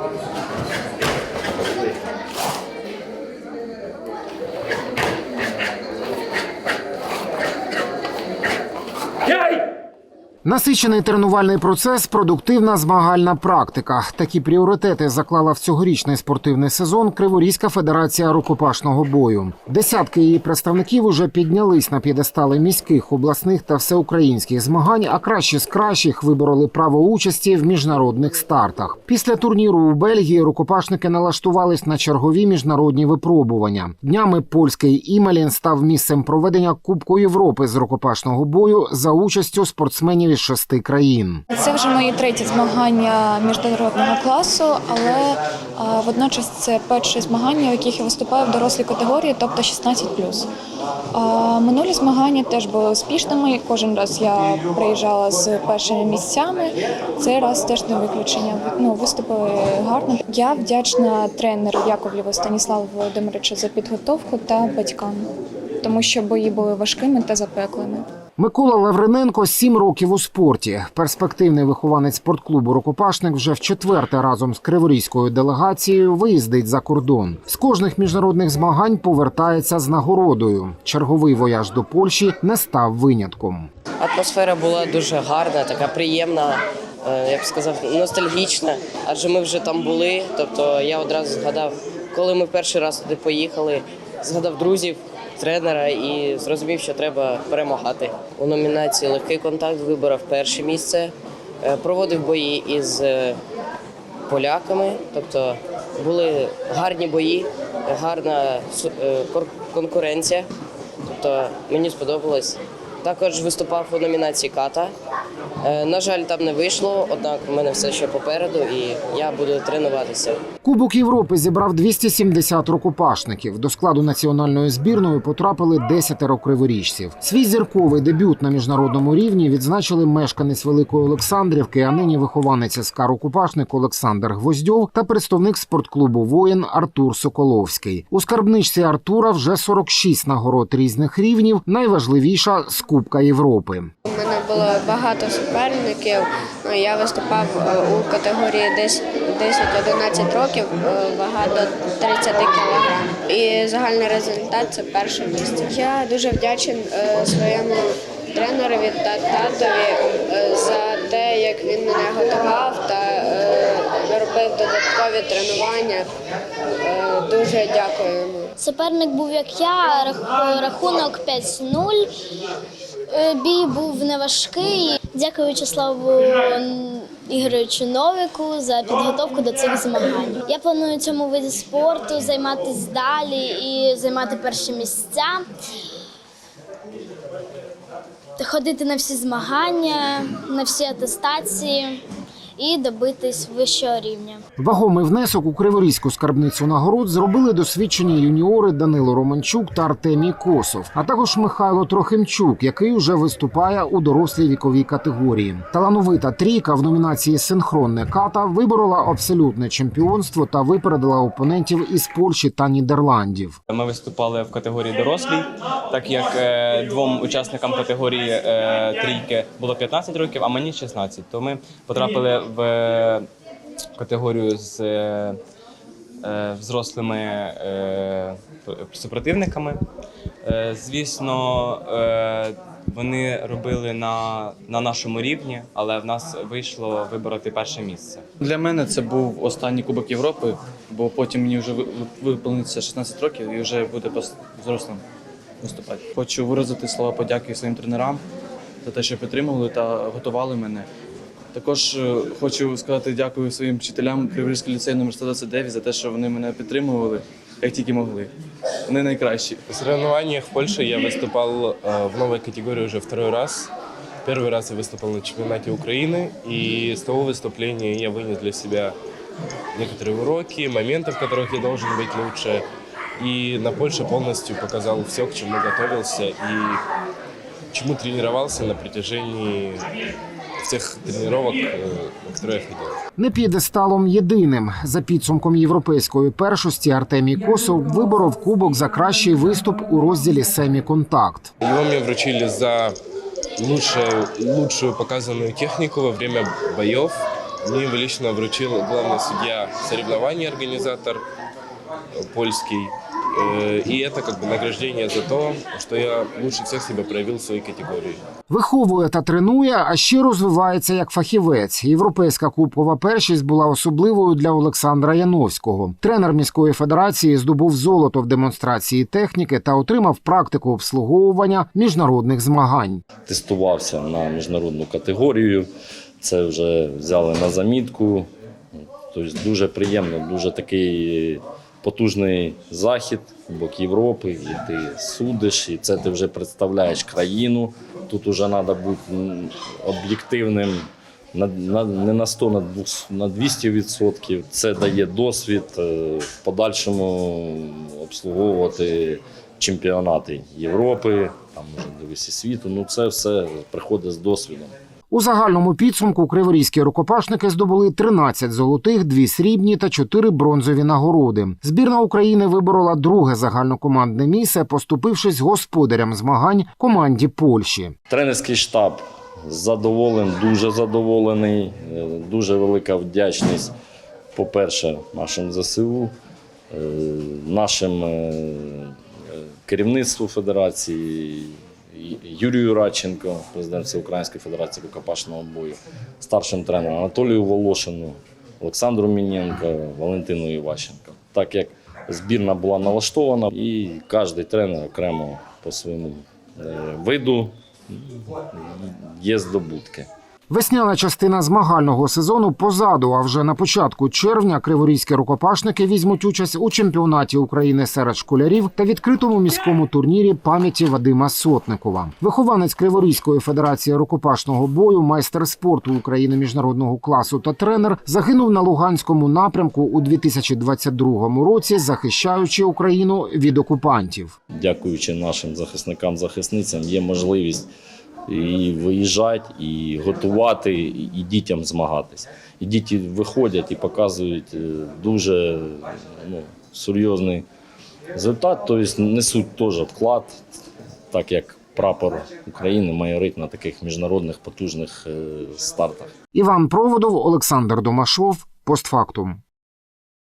Thank you. Насичений тренувальний процес, продуктивна змагальна практика. Такі пріоритети заклала в цьогорічний спортивний сезон Криворізька федерація рукопашного бою. Десятки її представників уже піднялись на п'єдестали міських, обласних та всеукраїнських змагань, а кращі з кращих вибороли право участі в міжнародних стартах. Після турніру у Бельгії рукопашники налаштувались на чергові міжнародні випробування. Днями польський Імелін став місцем проведення Кубку Європи з рукопашного бою за участю спортсменів із шести країн. Це вже мої треті змагання міжнародного класу, але а, водночас це перші змагання, в яких я виступаю в дорослій категорії, тобто 16+. А, минулі змагання теж були успішними. Кожен раз я приїжджала з першими місцями. Цей раз теж не виключення. Ну, виступили гарно. Я вдячна тренеру Яковлєву Станіславу Володимировичу за підготовку та батькам, тому що бої були важкими та запеклими. Микола Лавриненко сім років у спорті. Перспективний вихованець спортклубу Рукопашник вже в четверте разом з криворізькою делегацією виїздить за кордон. З кожних міжнародних змагань повертається з нагородою. Черговий вояж до Польщі не став винятком. Атмосфера була дуже гарна, така приємна, е, я б сказав, ностальгічна. Адже ми вже там були. Тобто я одразу згадав, коли ми перший раз туди поїхали, згадав друзів, тренера і зрозумів, що треба перемагати. У номінації Легкий контакт виборов перше місце. Е, Проводив бої із е, поляками, тобто були гарні бої, гарна е, конкуренція. Тобто мені сподобалось. Також виступав у номінації Ката. Е, На жаль, там не вийшло, однак в мене все ще попереду, і я буду тренуватися. Кубок Європи зібрав 270 рукопашників. До складу національної збірної потрапили 10 криворіжців. Свій зірковий дебют на міжнародному рівні відзначили мешканець Великої Олександрівки, а нині вихованець СК рукопашник Олександр Гвоздьов та представник спортклубу Воїн Артур Соколовський. У скарбничці Артура вже 46 нагород різних рівнів. Найважливіша з Кубка Європи. Було багато суперників. Ну, Я виступав е, у категорії 10 10-11 років, вага до 30 кг. І загальний результат це перше місце. Я дуже вдячен е, своєму тренерові та татові е, за те, як він мене готував та робив додаткові тренування. Дуже дякую. Суперник був як я, рахунок 5-0. Е, Бій був неважкий. Дякую В'ячеславу Ігоровичу Новику за підготовку до цих змагань. Я планую цьому виді спорту займатися далі і займати перші місця, ходити на всі змагання, на всі атестації і добитись вищого рівня. Вагомий внесок у криворізьку скарбницю нагород зробили досвідчені юніори Данило Романчук та Артемій Косов, а також Михайло Трохимчук, який уже виступає у дорослій віковій категорії. Талановита трійка в номінації Синхронне ката виборола абсолютне чемпіонство та випередила опонентів із Польщі та Нідерландів. Ми виступали в категорії дорослій, так як е, двом учасникам категорії е, трійки було 15 років, а мені 16. То ми потрапили в категорію з е, е, взрослими е, супротивниками. Е, звісно, е, вони робили на, на нашому рівні, але в нас вийшло вибороти перше місце. Для мене це був останній Кубок Європи, бо потім мені вже ви- виповниться 16 років і вже буде взрослим виступати. Хочу виразити слова подяки своїм тренерам за те, що підтримували та готували мене. Також е, хочу сказати дякую своїм вчителям Криворізького ліцею номер 129 за те, що вони мене підтримували, як тільки могли. Вони найкращі. В соревнованиях в Польше я выступал э, в новой категории уже второй раз. Первый раз я выступал на чемпионате Украины, и с того выступления я вынес для себя некоторые уроки, моменты, в которых я должен быть лучше. И на Польше полностью показал все, к чему готовился и чему тренировался на протяжении всех тренировок, э, на которые я ходил. Не п'єдесталом єдиним за підсумком європейської першості Артемій Косов виборов кубок за кращий виступ у розділі Семі-контакт. Его мне вручили за лучшую, лучшую показанную технику во время боев. Мне его лично вручил главный судья соревнований, организатор э, польский. Э, И это как бы награждение за то, что я лучше всех себя проявил в своей категории. Виховує та тренує, а ще розвивається як фахівець. Європейська кубкова першість була особливою для Олександра Яновського. Тренер міської федерації здобув золото в демонстрації техніки та отримав практику обслуговування міжнародних змагань. тестувався на міжнародну категорію. Це вже взяли на замітку. Тобто дуже приємно, дуже такий потужний захід бок Європи, і ти судиш, і це ти вже представляєш країну. Тут вже треба бути об'єктивним не на 100, на 200, на 200 відсотків. Це дає досвід е, в подальшому обслуговувати чемпіонати Європи, там може дивись світу. Ну це все приходить з досвідом. У загальному підсумку криворізькі рукопашники здобули 13 золотих, 2 срібні та 4 бронзові нагороди. Збірна України виборола друге загальнокомандне місце, поступившись господарям змагань команді Польщі. Тренерський штаб задоволений, дуже задоволений. Е, Дуже велика вдячність, по-перше, нашим ЗСУ, е, нашим е, керівництву федерації, Юрію Радченко, президент Української федерації рукопашного бою, старшим тренером Анатолію Волошину, Олександру Міненко, Валентину Іващенко. Так як збірна була налаштована, і кожен тренер окремо по своєму е, виду є здобутки. Весняна частина змагального сезону позаду. А вже на початку червня криворізькі рукопашники візьмуть участь у чемпіонаті України серед школярів та відкритому міському турнірі пам'яті Вадима Сотникова. Вихованець Криворізької федерації рукопашного бою, майстер спорту України міжнародного класу та тренер загинув на Луганському напрямку у 2022 році, захищаючи Україну від окупантів. Дякуючи нашим захисникам, захисницям, є можливість і виїжджати, і готувати, і дітям змагатись. І діти виходять і показують е, дуже ну, серйозний результат, тобто несуть теж вклад, так як прапор України майорить на таких міжнародних потужних е, стартах. Іван Проводов, Олександр Домашов. Постфактум.